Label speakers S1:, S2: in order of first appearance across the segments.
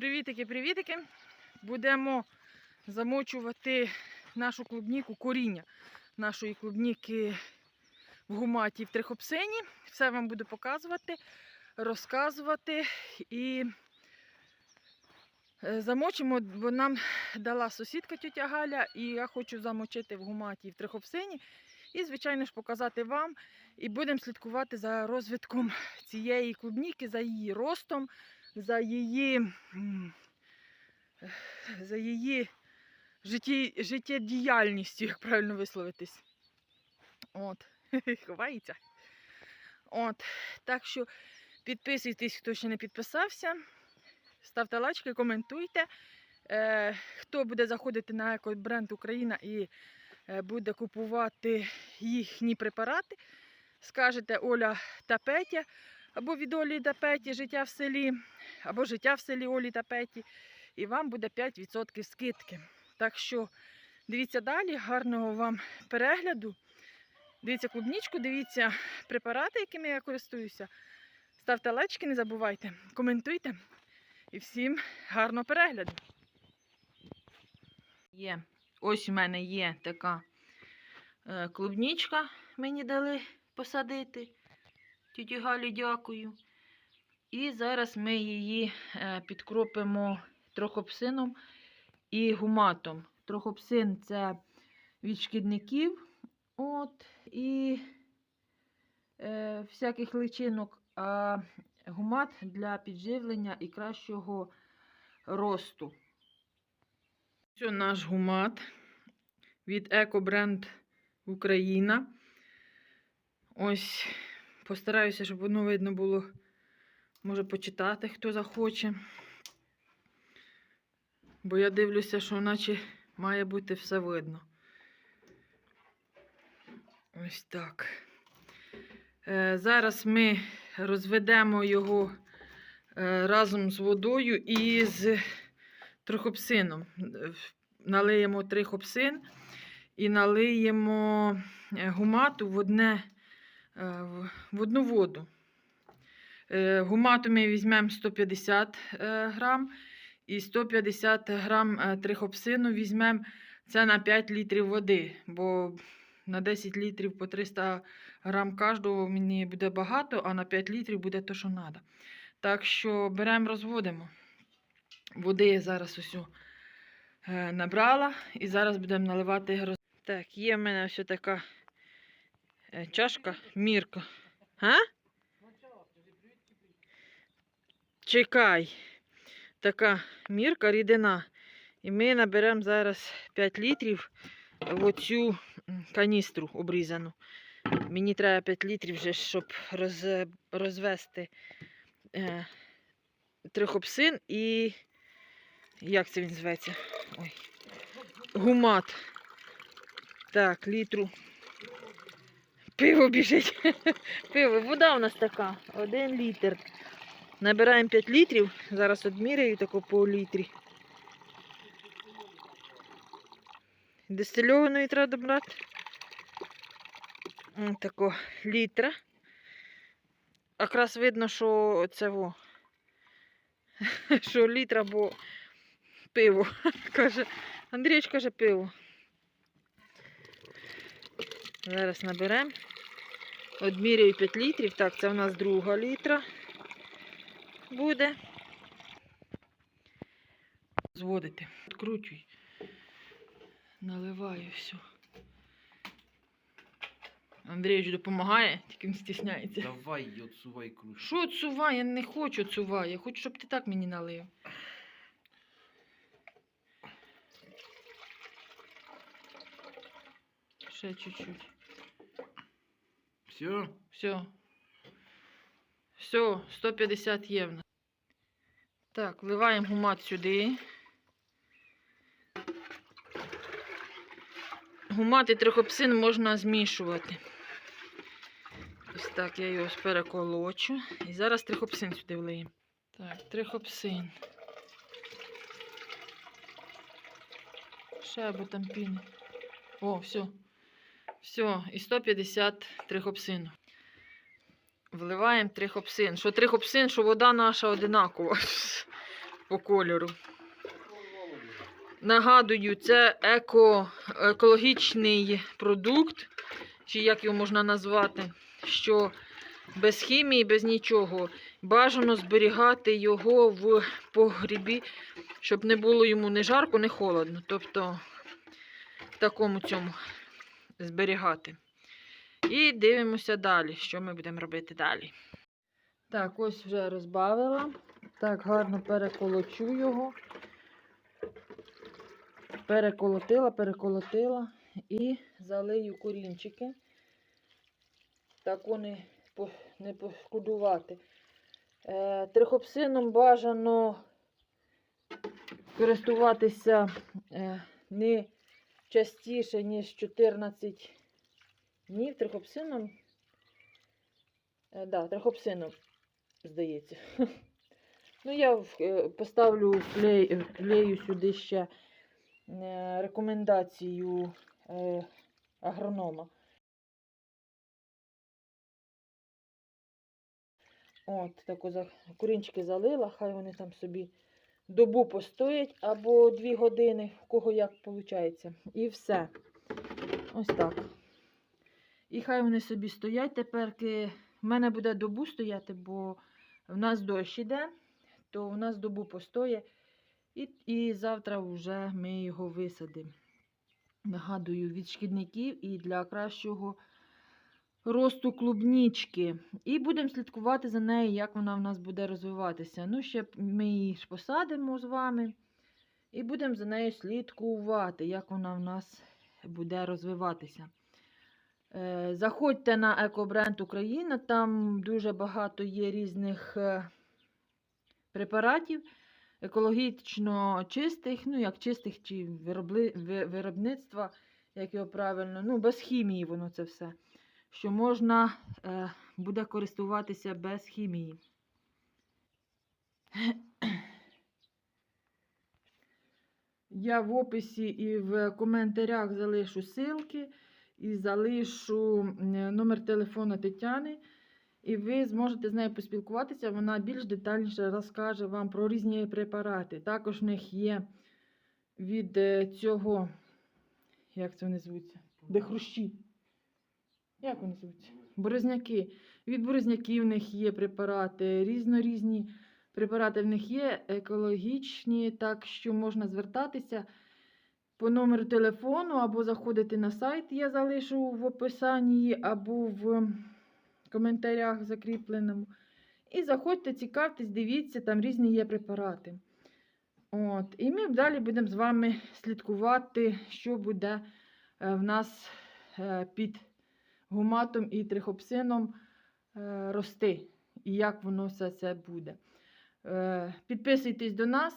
S1: Привітики, привітики. Будемо замочувати нашу клубніку, коріння нашої клубніки в гуматі в трихопсині. Все вам буду показувати, розказувати і е, замочимо, бо нам дала сусідка тетя Галя, і я хочу замочити в гуматі в трихопсині. І, звичайно ж, показати вам. І будемо слідкувати за розвитком цієї клубніки, за її ростом, за її, за її житті, життєдіяльністю, як правильно висловитись. От, ховається. От, так що підписуйтесь, хто ще не підписався. Ставте лайки, коментуйте. Е, хто буде заходити на екобренд Україна і е, буде купувати їхні препарати, скажете Оля та Петя, або від Олі та Петі життя в селі, або життя в селі Олі та Петі, і вам буде 5% скидки. Так що дивіться далі, гарного вам перегляду. Дивіться клубничку, дивіться препарати, якими я користуюся. Ставте лайки, не забувайте, коментуйте. І всім гарного перегляду. Є. Ось у мене є така е, клубничка, мені дали посадити. Тіті Галі дякую. І зараз ми її е, підкропимо трохопсином і гуматом. Трохопсин це від шкідників от, і е, всяких личинок, а гумат для підживлення і кращого росту. Це наш гумат від екобренд Україна. Ось постараюся, щоб воно видно було. Може почитати, хто захоче. Бо я дивлюся, що наче має бути все видно. Ось так. Е, зараз ми розведемо його е, разом з водою і з трихопсином. Налиємо трихопсин і налиємо е, гумату в, одне, в- в одну воду. Е, Гумату ми візьмемо 150 е, грам і 150 грам е, трихопсину візьмемо це на 5 літрів води, бо на 10 літрів по 300 грам кожного мені буде багато, а на 5 літрів буде то, що треба. Так що беремо, розводимо. Води я зараз усю е, набрала і зараз будемо наливати. Так, є в мене ось така е, чашка, мірка. А? Чекай. Така мірка рідина. І ми наберемо зараз 5 літрів в оцю каністру обрізану. Мені треба 5 літрів, вже, щоб роз, розвести е, трихопсин і. Як це він зветься? Ой. Гумат. Так, літру. Пиво біжить. Пиво. Вода у нас така. Один літр. Набираємо 5 літрів. Зараз одміряю таку по літрі. Дистильованої треба добрати. Ось літра. Якраз видно, що це во. Що літра, бо пиво. Каже, Андрійч каже пиво. Зараз наберемо. Одміряю 5 літрів. Так, це у нас друга літра буде. Зводити. Откручуй. Наливаю все. Андрійович допомагає, тільки він стісняється.
S2: Давай отсувай кружку.
S1: Що цува? Я не хочу цува. Я хочу, щоб ти так мені налив. Ще чуть-чуть.
S2: Все?
S1: Все. Все, 150 є в нас. Так, вливаємо гумат сюди. Гумат і трихопсин можна змішувати. Ось так, я його переколочу. І зараз трихопсин сюди влиємо. Так, трихопсин. Або там піни. О, все. Все, і 150 трихопсину. Вливаємо трихопсин. Що трихопсин, що вода наша одинакова. по кольору. Нагадую, це еко, екологічний продукт, чи як його можна назвати, що без хімії, без нічого. Бажано зберігати його в погрібі, щоб не було йому ні жарко, ні холодно. Тобто такому цьому зберігати. І дивимося далі, що ми будемо робити далі. Так, ось вже розбавила. Так, гарно переколочу його. Переколотила, переколотила і залию корінчики. Так вони не пошкодувати. Е, трихопсином бажано користуватися е, не частіше, ніж 14 днів. Трихопсином. Е, да, трихопсином, здається. Ну, я е, поставлю вклею сюди ще е, рекомендацію агронома. От, таку за курінчики залила, хай вони там собі добу постоять або дві години, в кого як виходить. І все. Ось так. І хай вони собі стоять. Тепер в мене буде добу стояти, бо в нас дощ іде, то у нас добу постоє. І, і завтра вже ми його висадимо. Нагадую, від шкідників і для кращого росту клубнічки. І будемо слідкувати за нею, як вона в нас буде розвиватися. Ну, ще ми її посадимо з вами. І будемо за нею слідкувати, як вона в нас буде розвиватися. Е, Заходьте на екобренд Україна, там дуже багато є різних е, препаратів, екологічно чистих, ну як чистих чи виробництва, як його правильно, ну без хімії воно це все. Що можна е, буде користуватися без хімії. Я в описі і в коментарях залишу ссылки і залишу номер телефону Тетяни. І ви зможете з нею поспілкуватися. Вона більш детальніше розкаже вам про різні препарати. Також в них є від е, цього, як це вони звуться? Де хрущі. Як вони звуться? Борозняки. Від борозняків в них є препарати, різнорізні препарати в них є, екологічні, так що можна звертатися по номеру телефону або заходити на сайт, я залишу в описанні, або в коментарях закріпленому. І заходьте, цікавтесь, дивіться, там різні є препарати. От. І ми далі будемо з вами слідкувати, що буде е, в нас е, під гуматом і трихопсином е, рости, і як воно все це буде. Е, Підписуйтесь до нас,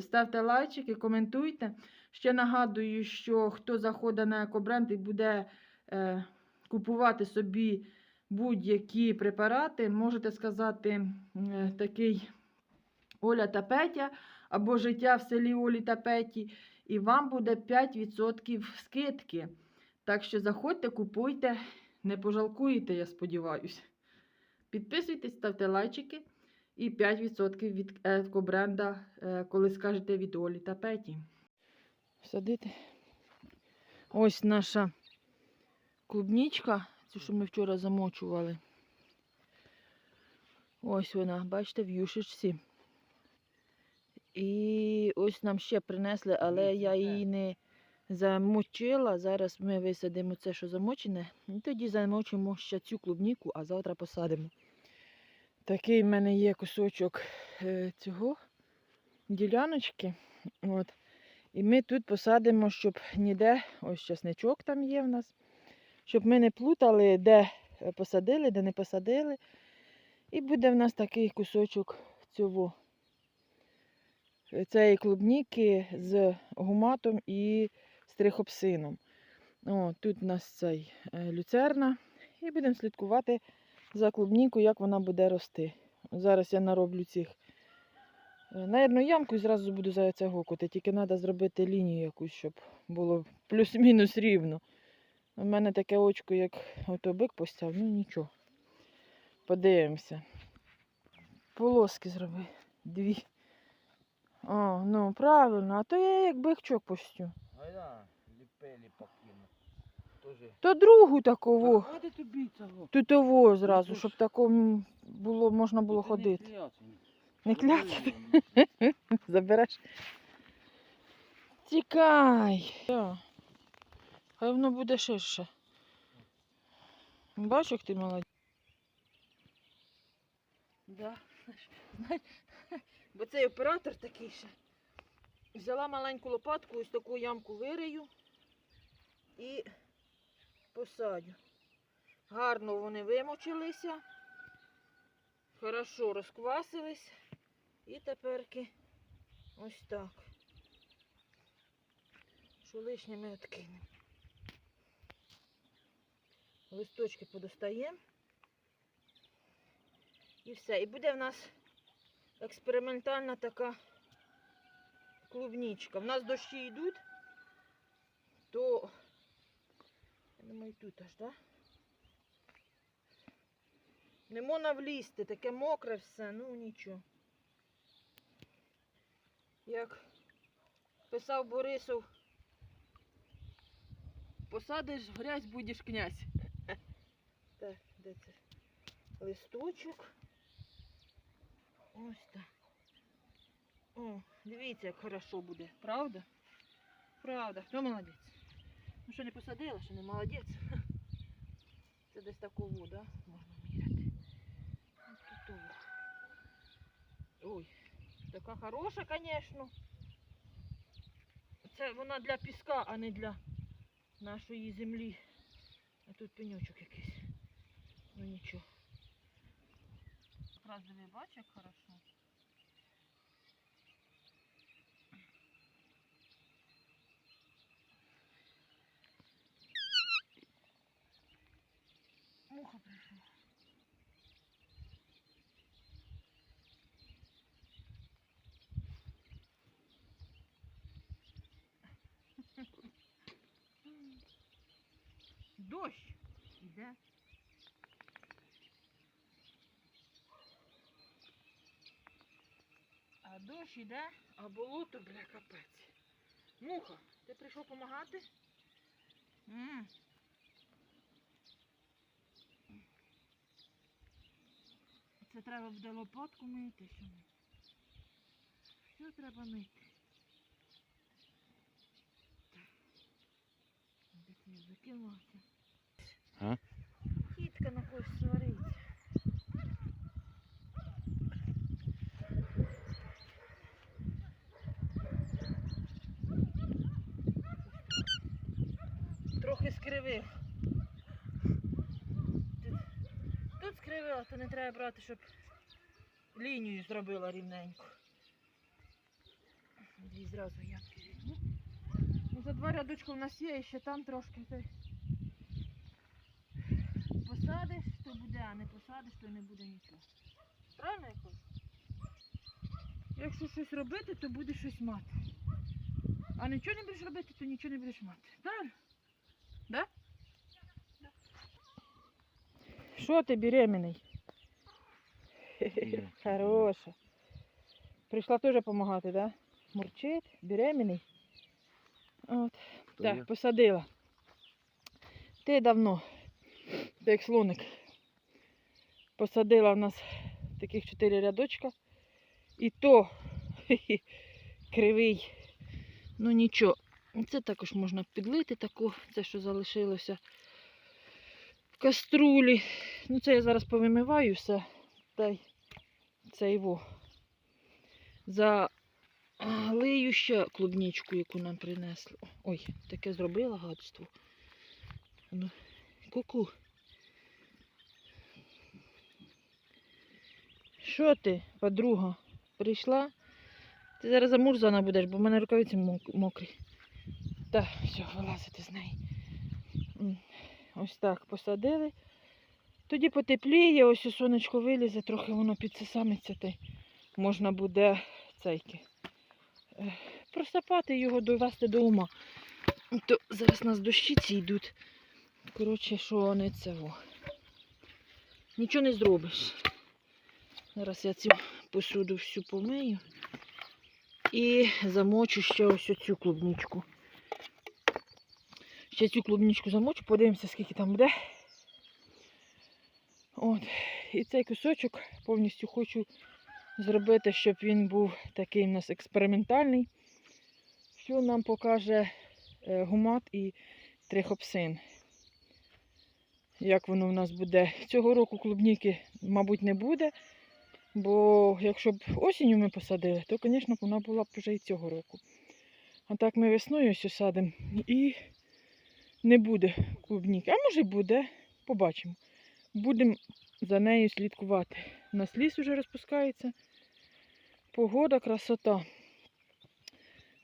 S1: ставте лайчики, коментуйте. Ще нагадую, що хто заходить на екобренд і буде е, купувати собі будь-які препарати, можете сказати такий Оля та Петя або життя в селі Олі та Петі, і вам буде 5% скидки. Так що заходьте, купуйте, не пожалкуєте, я сподіваюся. Підписуйтесь, ставте лайчики і 5% від екобренда, е, коли скажете від Олі та Петі. Садити. Ось наша клубнічка, цю, що ми вчора замочували. Ось вона, бачите, в юшечці. І ось нам ще принесли, але я її не замочила. Зараз ми висадимо це, що замочене. І тоді замочимо ще цю клубніку, а завтра посадимо. Такий в мене є кусочок е, цього діляночки. От. І ми тут посадимо, щоб ніде, ось часничок там є в нас, щоб ми не плутали, де посадили, де не посадили. І буде в нас такий кусочок цього, е, цієї клубніки з гуматом і з трихопсином. О, тут у нас цей е, люцерна. І будемо слідкувати за клубніку, як вона буде рости. Зараз я нароблю цих. е, Наверно, ямку і зразу буду за це гокати. Тільки треба зробити лінію якусь, щоб було плюс-мінус рівно. У мене таке очко, як ото бик постяв, ну нічого. Подивимося. Полоски зроби. Дві. Ну, правильно, а то я як бихчок пустю.
S2: А я ліпелі покину. Тоже.
S1: То другу такову.
S2: Та хватить тобі цього.
S1: Тутово зразу,
S2: Ну, то
S1: щоб
S2: ж-
S1: такому було, можна було
S2: Ти
S1: ходити.
S2: Не кляцай.
S1: Не кляцати? Забереш. Тікай. Все. Хай воно буде ширше. Бачиш, як ти молодець. Да. Знаєш, бо цей оператор такий ще. Взяла маленьку лопатку, ось таку ямку вирию і посадю. Гарно вони вимочилися. Хорошо розквасились. І теперки ось так. Що лишнє ми відкинемо. Листочки подостаємо. І все. І буде в нас експериментальна така клубничка. В нас дощі йдуть, то я думаю, тут аж, так? Не можна влізти, таке мокре все, ну нічого. Як писав Борисов, посадиш грязь, будеш князь. Так, де це? Листочок. Ось так. О, дивіться, як хорошо буде, правда? Правда. Хто молодець? Ну що не посадила, що не молодець. Це десь таку воду, можна міряти. Тут. Ой, така хороша, звісно. Це вона для піска, а не для нашої землі. А тут пеньочок якийсь. Ну нічого. Якраз диви, як хорошо. Муха прийшла. Дощ іде. А дощ іде, а болото, бля, капець. Муха, ти прийшов допомагати? Це треба буде лопатку мити, що ми. Все треба мити. Де це я закинулася?
S2: А?
S1: Кітка на когось свариться. Трохи скривив. Тут, тут скривила, то не треба брати, щоб лінію зробила рівненько. Дві зразу ямки візьму. Ну, за два рядочка в нас є, і ще там трошки. Посадиш, то буде, а не посадиш, то не буде нічого. Правильно я кажу? Якщо щось робити, то будеш щось мати. А нічого не будеш робити, то нічого не будеш мати. Правильно? Да? Що ти беременний?
S2: Ні.
S1: Хороша. Прийшла теж допомагати, да? Мурчить, беременний. От. Так,
S2: я.
S1: посадила. Ти давно, ти як слоник. Посадила в нас таких чотири рядочка. І то кривий. Ну нічого. Це також можна підлити таку, це що залишилося в каструлі. Ну це я зараз повимиваю все. Та й це його. Залию ще клубничку, яку нам принесли. Ой, таке зробила гадство. Ну, ку-ку. Що ти, подруга, прийшла? Ти зараз замурзана будеш, бо в мене рукавиці мокрі. Так, все, вилазити з неї. Ось так посадили. Тоді потепліє, ось у сонечко вилізе, трохи воно підсосамиться, та можна буде цейки. е, Просапати його, довести до ума. То зараз нас дощі ці йдуть. Коротше, що не це. Нічого не зробиш. Зараз я цю посуду всю помию І замочу ще ось цю клубничку. Ще цю клубничку замочу, подивимося, скільки там буде. От. І цей кусочок повністю хочу зробити, щоб він був такий у нас експериментальний, що нам покаже е, гумат і трихопсин. Як воно в нас буде. Цього року клубніки, мабуть, не буде. Бо якщо б осінню ми посадили, то, звісно, вона була б вже і цього року. А так ми весною ось садимо і не буде клубніки. А може буде, побачимо. Будемо за нею слідкувати. У нас ліс вже розпускається. Погода, красота.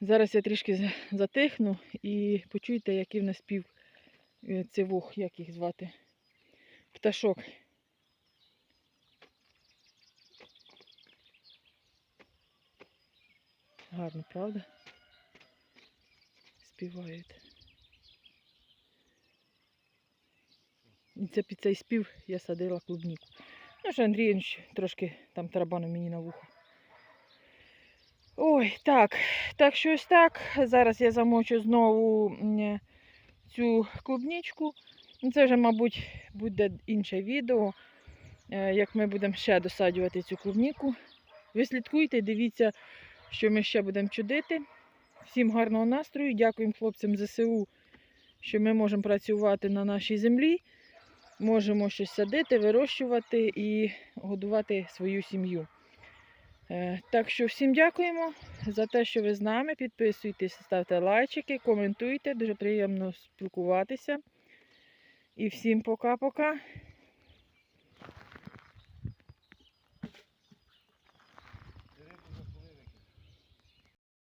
S1: Зараз я трішки затихну і почуєте, який в нас спів е, цивух, як їх звати. Пташок. Гарно, правда? Співають. І це під цей спів я садила клубніку. Ну, що Андрійович трошки там тарабанив мені на вухо. Ой, так. Так що ось так. Зараз я замочу знову цю клубничку. Ну, Це вже, мабуть, буде інше відео, е, як ми будемо ще досаджувати цю клубніку. Ви слідкуйте, дивіться, що ми ще будемо чудити. Всім гарного настрою. Дякуємо хлопцям ЗСУ, що ми можемо працювати на нашій землі. Можемо щось садити, вирощувати і годувати свою сім'ю. Е, Так що всім дякуємо за те, що ви з нами. Підписуйтесь, ставте лайчики, коментуйте. Дуже приємно спілкуватися. І всім пока-пока.